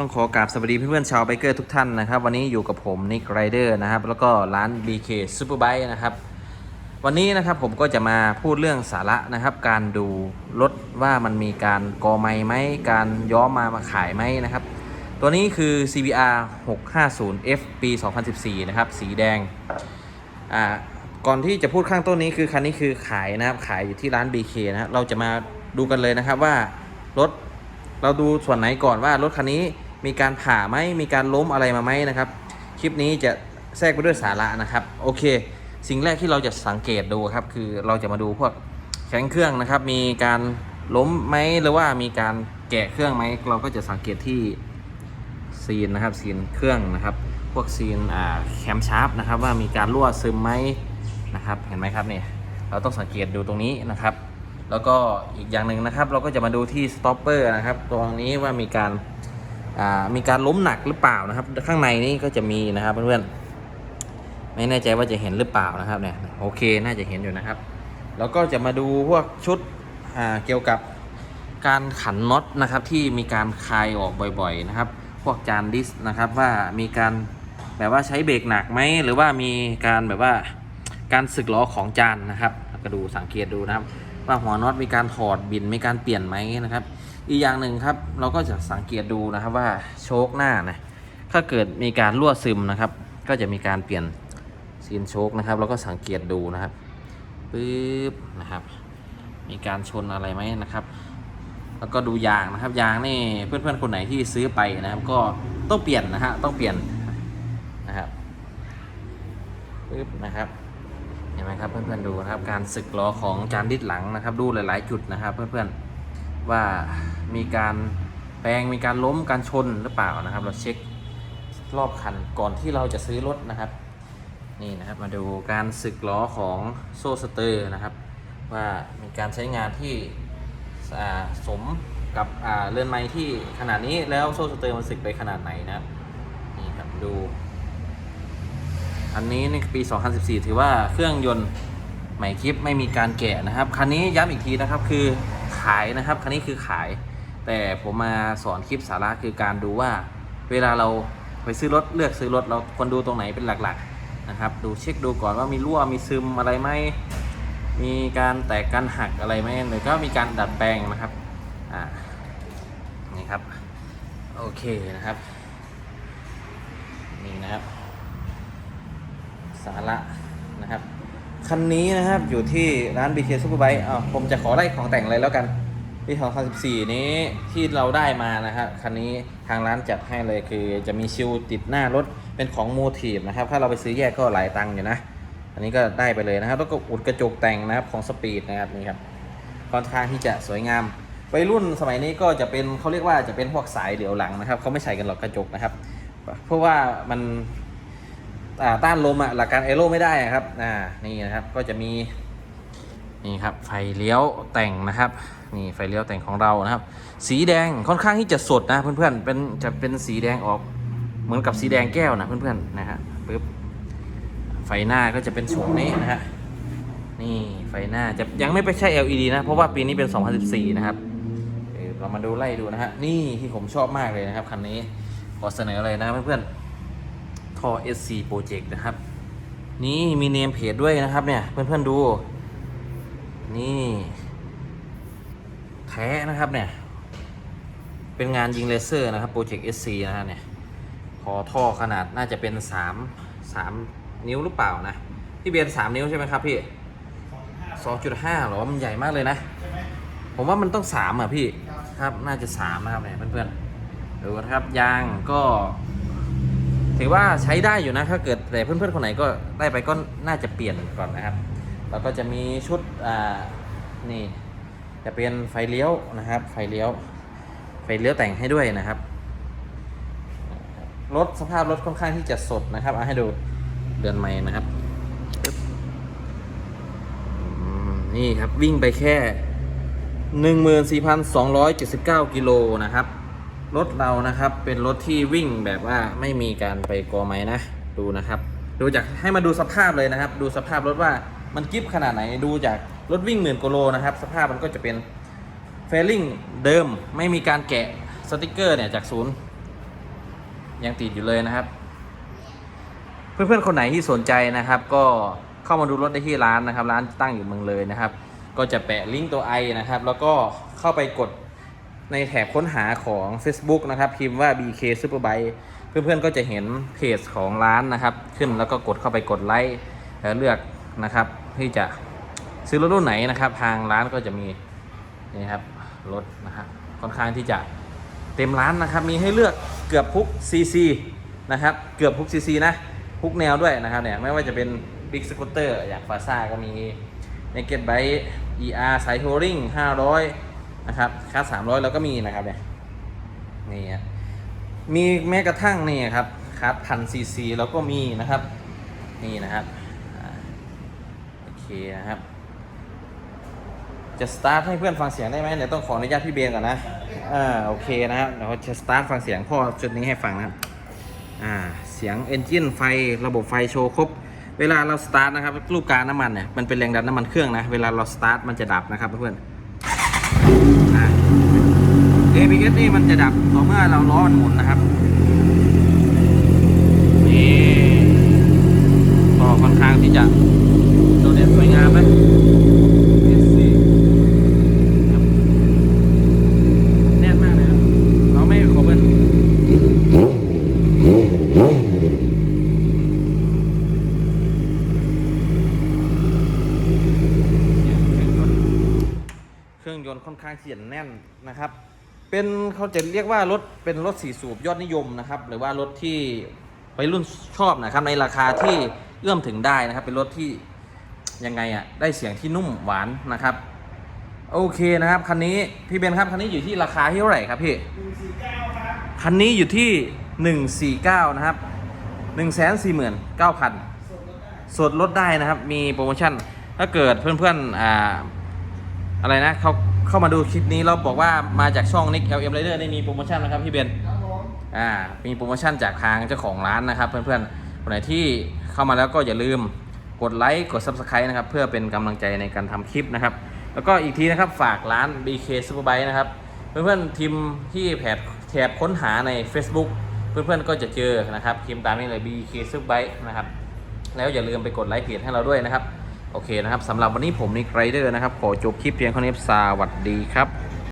ต้องขอกราบสวัสดีเพื่อนๆชาวไบเกอร์ทุกท่านนะครับ วันนี้อยู่กับผมนิกไรเดอร์นะครับ แล้วก็ร้าน BK Superbike นะครับ วันนี้นะครับผมก็จะมาพูดเรื่องสาระนะครับ การดูรถว่ามันมีการกอไม้ไหมการย้อมมามาขายไหมนะครับ ตัวนี้คือ CBR 650F ปี 2014 นะครับ สีแดงอ่าก่อนที่จะพูดข้างต้นนี้คือคันนี้คือขายนะครับขายอยู่ที่ร้าน BK นะรเราจะมาดูกันเลยนะครับว่ารถเราดูส่วนไหนก่อนว่ารถคันนี้ มีการผ่าไหมมีการล้มอะไรมาไหมนะครับ คลิปนี้จะแทรกไปด้วยสาระนะครับ โอเค สิ่งแรกที่เราจะสังเกตดูครับ คือเราจะมาดูพวกแข้งเครื่องนะครับ มีการล้มไหมหรือว่ามีการแกะเครื่องไหมเราก็จะสังเกตที่ซีนนะครับซีนเครื่องนะครับ พวกซีนอ่าแคมชาร์ปนะครับว่ามีการรั่วซึมไหมนะครับเห็นไหมครับเนี่ยเราต้องสังเกตดูตรงนี้นะครับ แล้วก็อีกอย่างหนึ่งนะครับ เราก็จะมาดูที่สต็อปเปอร์นะครับ ตรงนี้ว่ามีการ มีการล้มหนักหรือเปล่านะครับ ข้างในนี่ก็จะมีนะครับเพื่อนๆไม่แน่ใจว่าจะเห็นหรือเปล่านะครับเนี่ยโอเคน่าจะเห็นอยู่นะครับ แล้วก็จะมาดูพวกชุดเกี่ยวกับการขันน็อตนะครับที่มีการคลายออกบ่อยๆนะครับ พวกจานดิสนะครับว่ามีการแบบว่าใช้เบรกหนักไหมหรือว่ามีการแบบว่าการสึกล้อของจานนะครับ ก็ดูสังเกตดูนะครับ ว่าหัวน็อตมีการถอดบินมีการเปลี่ยนไหมนะครับ อีกอย่างหนึ่งครับเราก็จะสังเกตดูนะครับว่าโชคหน้านะถ้าเกิดมีการรั่วซึมนะครับ ก็จะมีการเปลี่ยนซีนโชคนะครับแล้วก็สังเกตดูนะครับปึ๊บนะครับ มีการชนอะไรไหมนะครับ แล้วก็ดูยางนะครับยางนี่เพื่อนๆคนไหนที่ซื้อไปนะครับ ก็ต้องเปลี่ยนนะฮะต้องเปลี่ยนนะครับปึ๊บนะครับ นไหมครับ เพื่อนๆดูนะครับ การสึกล้อของจานดิสหลังนะครับ ดูหลาย ๆ จุดนะครับ เพื่อนๆว่ามีการแปลงมีการล้มการชนหรือเปล่านะครับ เราเช็ครอบคันก่อนที่เราจะซื้อรถนะครับ นี่นะครับมาดูการสึกล้อของโซ่สเตอร์นะครับ ว่ามีการใช้งานที่สมกับเรือนไม้ที่ขนาดนี้แล้วโซ่สเตอร์มันสึกไปขนาดไหนนะนี่ครับดู อันนี้ในปี 2014 ถือว่าเครื่องยนต์ใหม่คลิปไม่มีการแกะนะครับคันนี้ย้ำอีกทีนะครับคือขายนะครับคันนี้คือขาย แต่ผมมาสอนคลิปสาระคือการดูว่า เวลาเราไปซื้อรถเลือกซื้อรถเราควรดูตรงไหนเป็นหลักๆนะครับ ดูเช็คดูก่อนว่ามีรั่วมีซึมอะไรไหมมีการแตกการหักอะไรไหมหรือก็มีการดัดแปลงนะครับอ่านี่ครับโอเคนะครับนี่นะครับ สาระนะครับ คันนี้นะครับอยู่ที่ร้าน BK Superbike อ้าวผมจะขอไล่ของแต่งเลยแล้วกันปี2014 นี้ที่เราได้มานะครับคันนี้ทางร้านจัดให้เลยคือจะมีชิลติดหน้ารถเป็นของโมทีฟนะครับ ถ้าเราไปซื้อแยกก็หลายตังค์อยู่นะ อันนี้ก็ได้ไปเลยนะครับแล้วก็อุดกระจกแต่งนะครับของสปีดนะครับนี่ครับค่อนข้างที่จะสวยงามวัยรุ่นสมัยนี้ก็จะเป็นเขาเรียกว่าจะเป็นพวกสายเหลียวหลังนะครับเขาไม่ใส่กันหรอกกระจกนะครับ เพราะว่ามัน ต้านลมอะหลักการเอโร่ไม่ได้ครับอ่านี่นะครับก็จะมีนี่ครับไฟเลี้ยวแต่งนะครับนี่ไฟเลี้ยวแต่งของเรานะครับ สีแดงค่อนข้างที่จะสดนะเพื่อนๆเป็นจะเป็นสีแดงออกเหมือนกับสีแดงแก้วนะเพื่อนๆนะฮะปึ๊บไฟหน้าก็จะเป็นโฉมนี้นะฮะนี่ไฟหน้าจะยังไม่ไปใช่ LED นะ เพราะว่าปีนี้เป็น 2014 นะครับเออเรามาดูไล่ดูนะฮะนี่ที่ผมชอบมากเลยนะครับคันนี้ขอเสนอเลยนะเพื่อนๆ ท่อ SC Project นะครับ นี่มีเนมเพจด้วยนะครับเนี่ย เพื่อนๆดู นี่แท้นะครับเนี่ย เป็นงานยิงเลเซอร์นะครับ Project SC นะฮะเนี่ยคอท่อขนาดน่าจะเป็นสามสามนิ้วหรือเปล่านะ พี่เบียนสามนิ้วใช่ไหมครับพี่สองจุดห้าหรอ มันใหญ่มากเลยนะ ผมว่ามันต้องสามอะพี่ ครับ น่าจะสามนะครับเนี่ยเพื่อนๆดูนะครับ ยางก็ ถือว่าใช้ได้อยู่นะถ้าเกิดแต่เพื่อนๆคนไหนก็ได้ไปก็น่าจะเปลี่ยนก่อนนะครับแล้วก็จะมีชุดอ่านี่จะเป็นไฟเลี้ยวนะครับ ไฟเลี้ยว ไฟเลี้ยวแต่งให้ด้วยนะครับรถสภาพรถค่อนข้างที่จะสดนะครับเอาให้ดูเดือนใหม่นะครับนี่ครับวิ่งไปแค่ 14,279 กิโลนะครับ รถเรานะครับเป็นรถที่วิ่งแบบว่าไม่มีการไปกอไม้นะ ดูนะครับ ดูจากให้มาดูสภาพเลยนะครับ ดูสภาพรถว่ามันกิฟขนาดไหนดูจากรถวิ่งหมื่นกิโลนะครับ สภาพมันก็จะเป็นเฟลลิ่งเดิมไม่มีการแกะสติกเกอร์เนี่ยจากศูนย์ยังติดอยู่เลยนะครับ เพื่อนๆคนไหนที่สนใจนะครับ ก็เข้ามาดูรถได้ที่ร้านนะครับ ร้านตั้งอยู่เมืองเลยนะครับ ก็จะแปะลิงก์ตัวไอนะครับ แล้วก็เข้าไปกด ในแถบค้นหาของ Facebook นะครับ พิมพ์ว่า BK Superbike เพื่อนๆก็จะเห็นเพจของร้านนะครับ ขึ้นแล้วก็กดเข้าไปกดไลค์แล้วเลือกนะครับที่จะซื้อรถรุ่นไหนนะครับ ทางร้านก็จะมีนี่ครับรถนะครับค่อนข้างที่จะเต็มร้านนะครับ มีให้เลือกเกือบทุกซีซีนะครับ เกือบทุกซีซีนะทุกแนวด้วยนะครับเนี่ยไม่ว่าจะเป็น Big Scooter อร์อย่างฟาซ่าก็มี Naked Bike ER สายโทริง500 นะครับคัส300แล้วก็มีนะครับเนี่ยนี่ฮะมีแม้กระทั่งนี่ครับคัสพันซีซีแล้วก็มีนะครับ นี่นะครับโอเคนะครับ จะสตาร์ทให้เพื่อนฟังเสียงได้ไหมเดี๋ยวต้องขออนุญาตพี่เบนก่อนนะอ่าโอเคนะครับเดี๋ยวจะสตาร์ทฟังเสียงพ่อชุดนี้ให้ฟังนะครับอ่าเสียงเอนจินไฟระบบไฟโชว์ครบเวลาเราสตาร์ทนะครับรูปการน้ำมันเนี่ยมันเป็นแรงดันน้ำมันเครื่องนะเวลาเราสตาร์ทมันจะดับนะครับเพื่อนๆ ABS นี่มันจะดับต่อเมื่อเราล้อมันหมุนนะครับนี่ก็ค่อนข้างที่จะโดดเด่นสวยงามไหม SC ครับแน่นมากเลยครับเราไม่ขอเบิ้ลเครื่องยนต์ค่อนข้างเสียนแน่นนะครับ เป็นเขาจะเรียกว่ารถเป็นรถสี่สูบยอดนิยมนะครับ หรือว่ารถที่วัยรุ่นชอบนะครับ ในราคาที่เอื้อมถึงได้นะครับ เป็นรถที่ยังไงอะได้เสียงที่นุ่มหวานนะครับ โอเคนะครับคันนี้พี่เบนครับคันนี้อยู่ที่ราคาที่เท่าไหร่ครับพี่คันนี้อยู่ที่หนึ่งสี่เก้านะครับหนึ่งแสนสี่หมื่นเก้าพันส่วนลดได้นะครับ มีโปรโมชั่น ถ้าเกิดเพื่อนๆอ่า อะไรนะเขา เข้ามาดูคลิปนี้แล้วบอกว่ามาจากช่อง Nick LM Rider ได้มีโปรโมชั่นนะครับพี่เบนอ่ามีโปรโมชั่นจากทางเจ้าของร้านนะครับ เพื่อนๆคนไหนที่เข้ามาแล้วก็อย่าลืมกดไลค์กด Subscribe นะครับเพื่อเป็นกำลังใจในการทำคลิปนะครับ แล้วก็อีกทีนะครับฝากร้าน BK Superbike นะครับ เพื่อนๆทีมที่แผดแถบค้นหาใน Facebook เพื่อนๆก็จะเจอนะครับพิมพ์ตามนี้เลย BK Superbike นะครับแล้วอย่าลืมไปกดไลค์เพจให้เราด้วยนะครับ โอเคนะครับสำหรับวันนี้ผมนิกไรเดอร์นะครับ ขอจบคลิปเพียงเท่านี้สวัสดีครับ